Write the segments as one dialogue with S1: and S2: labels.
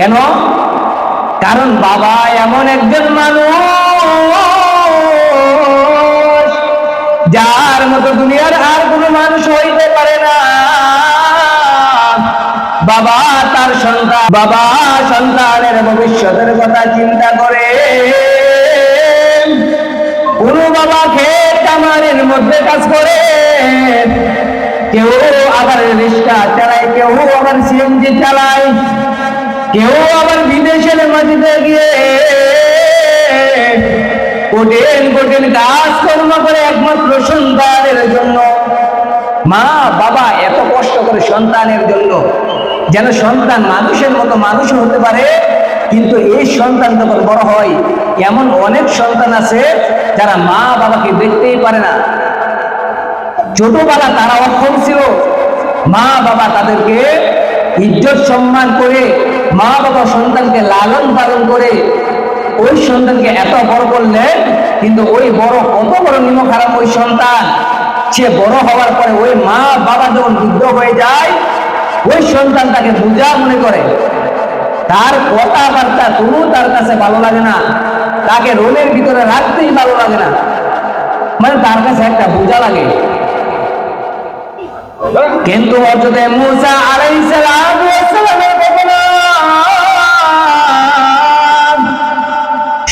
S1: কেন? কারণ বাবা এমন একজন মানুষ, যার মতো দুনিয়ার আর কোনো মানুষ হইতে পারে না। বাবা তার সন্তান, বাবা সন্তানের ভবিষ্যতের কথা চিন্তা করে। কোন বাবা খেত কামারের মধ্যে কাজ করে। কেউ আবার রিক্সা চালায়, কেউ আবার সিএনজি চালায়। কেউ আবার বিদেশের মাটিতে গিয়ে কঠিন কঠিন কাজ কর্ম করে একমাত্র সন্তানের জন্য, মা, বাবা এত কষ্ট করে সন্তানের জন্য, যেন সন্তান মানুষের মতো মানুষ হতে পারে, কিন্তু এই সন্তান যখন বড় হয়, এমন অনেক সন্তান আছে যারা মা বাবাকে দেখতেই পারে না। ছোটবেলা তারা অক্ষম ছিল। মা, বাবা তাদেরকে ইজ্জত সম্মান করে মা বাবা সন্তানকে লালন পালন করে ওই সন্তানকে এত বড় করলেন কিন্তু ওই বড় কত বড় নিম খারাপ ওই সন্তান? সে বড় হওয়ার পরে ওই মা বাবা যখন বৃদ্ধ হয়ে যায়, ওই সন্তান তাকে বোঝা মনে করে। তার কথাবার্তা কোনো তার কাছে ভালো লাগে না। তাকে রোলের ভিতরে রাখতেই ভালো লাগে না। মানে তার কাছে একটা বোঝা লাগে। কিন্তু হজরতে মুসা আলাইহিস সালামের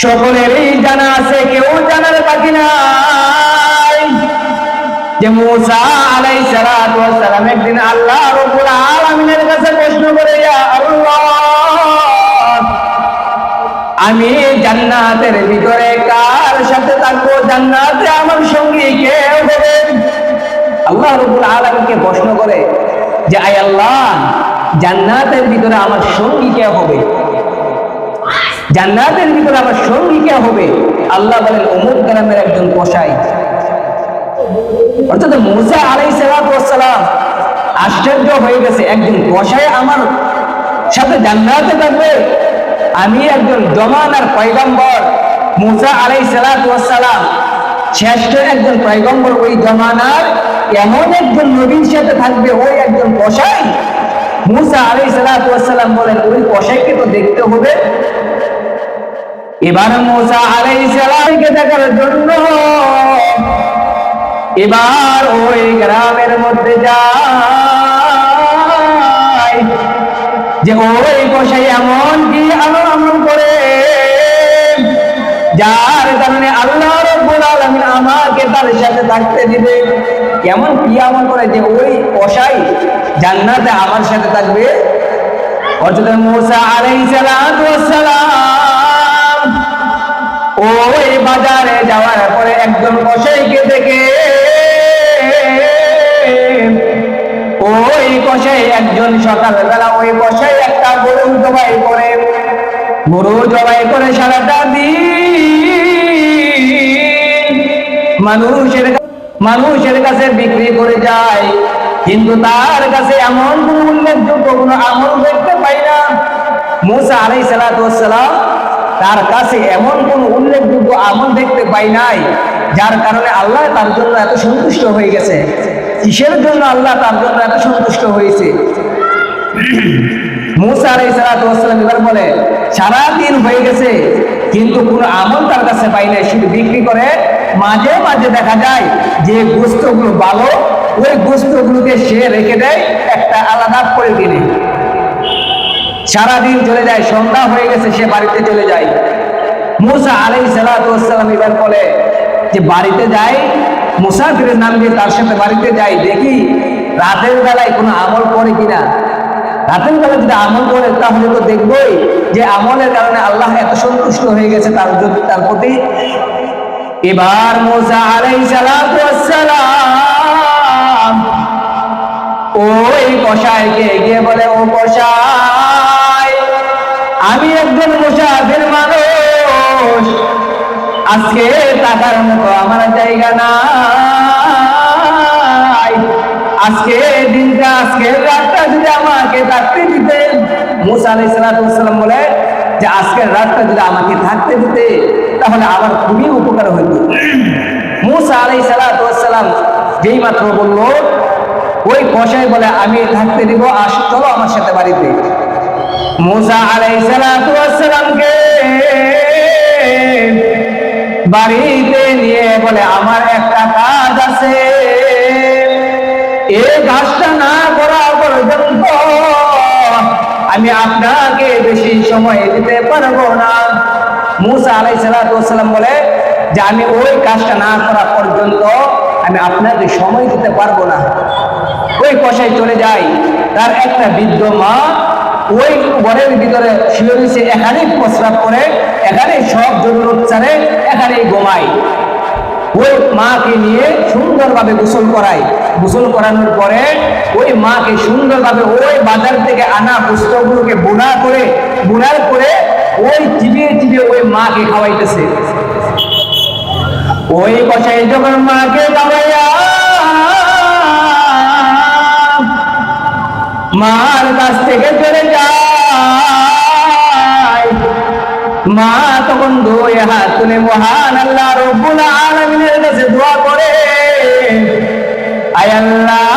S1: সকলেরই জানা আছে, কেউ জানার বাকি নাই। যে মুসা আলাইহিস সালাম একদিন আল্লাহ রাব্বুল আলামিনের কাছে প্রশ্ন করে আমি জান্নাতের ভিতরে কার সাথে থাকব? জান্নাতে আমার সঙ্গী কে হবে? আল্লাহ রবুল আলমকে প্রশ্ন করে যে আই আল্লাহ, জান্নাতের ভিতরে আমার সঙ্গী কে হবে? জান্নাতের ভিতরে আমার সঙ্গী কে হবে? আল্লাহ বলেন অমুক গ্রামের একজন কসাই। অর্থাৎ মুসা আলাই সালাম আশ্চর্য হয়ে গেছে। একজন কসাই আমার সাথে জান্নাতে থাকবে। আমি একজন জমানার পয়গম্বর। মুসা আলাই সালাম শ্রেষ্ঠ একজন পয়গম্বর। ওই জমানার এমন একজন নবীর সাথে থাকবে, ওই একজন কসাই। মুসা আলাই সালাম বলেন, ওই কসাইকে তো দেখতে হবে। এবার মুসা আলাই সালামকে দেখার জন্য। এবার ওই গ্রামের মধ্যে যায়। যে ওই কসাই এমন কি আলো আমল করে? যার কারণে আল্লাহ রব্বুল আলামিন আমাকে তার সাথে থাকতে দিবে। কেমন কি আমল করে যে ওই কসাই জান্নাতে আমার সাথে থাকবে? হযরত মুসা সালাতু ওয়াসসালাম ওই বাজারে যাওয়ার পরে একজন কসাইকে দেখে, ওই কষাই একজন সকালবেলা ওই কষাই একটা গরু জবাই করে, গরু জবাই করে সারাটা দিন মানুষের মানুষের কাছে বিক্রি করে যায়। কিন্তু তার কাছে এমন কোন উল্লেখযোগ্য কোনো আমল দেখতে পাই না। মুসা আলাই সালাম তার কাছে এমন কোন উল্লেখযোগ্য আমল দেখতে পাই নাই, যার কারণে আল্লাহ তার জন্য এত সন্তুষ্ট হয়ে গেছে। কিসের জন্য আল্লাহ তার জন্য এত সন্তুষ্ট হয়েছে? মুসা আলাই সালাম এবার বলে, সারাদিন হয়ে গেছে, কিন্তু কোনো আমল তার কাছে পাই নাই, শুধু বিক্রি করে মাঝে মাঝে দেখা যায় যে গোস্তগুলো ভালো, ওই গোস্তগুলোকে সে রেখে দেয়, একটা আলাদা করে কিনে। সারাদিন চলে যায়, সন্ধ্যা হয়ে গেছে, সে বাড়িতে চলে যায়। মুসা আলাই সালাম এবার বলে যে, বাড়িতে যাই, মুসাফিরের নাম দিয়ে তার সাথে বাড়িতে যাই, দেখি রাতের বেলায় কোনো আমল করে কিনা। রাতের বেলা যদি আমল করে, তাহলে তো দেখবই যে, আমলের কারণে আল্লাহ এত সন্তুষ্ট হয়ে গেছে তার যদি তার প্রতি। এবার মোসা আলাই সালাম ওই কষাইকে আজকে টাকার মতো আমার জায়গা নাই। আজকে দিনটা, আজকে রাতটা যদি আমাকে থাকতে দিতেন মুসা আলাই বলে যে আজকের রাতটা যদি আমাকে থাকতে দিতে, তাহলে আমার খুবই উপকার হইত। মুসা আলাই সালাম যেই মাত্র বলল, ওই কষাই বলে, আমি থাকতে দিব আস চলো আমার সাথে বাড়িতে। মুসা আলাইসালামকে বাড়িতে নিয়ে বলে, আমার একটা কাজ আছে। এই কাজটা না করা পর্যন্ত আমি আপনাকে বেশি সময় দিতে পারব না। মুসা আলাইসালাম বলে, যে আমি ওই কাজটা না করা পর্যন্ত আমি আপনাকে সময় দিতে পারব না। ওই কষাই চলে যায়, তার একটা বৃদ্ধ মা ওই ঘরের ভিতরে শুয়ে রয়েছে, এখানেই প্রস্রাব করে, এখানেই সব জরুরত এখানেই ঘুমায়। ওই মাকে নিয়ে সুন্দরভাবে গোসল করায়। গোসল করানোর পরে ওই মাকে সুন্দরভাবে ওই বাজার থেকে আনা পুস্তকগুলোকে বোনা করে, বোনার করে ওই চিবিয়ে চিবিয়ে ওই মাকে খাওয়াইতেছে। ওই কষাই যখন মাকে খাওয়াইয়া মার কাছ থেকে চলে যায়। মা তখন দুই হাত তুলে মহান আল্লাহ রব্বুল আলামিনের কাছে দোয়া করে, আয় আল্লাহ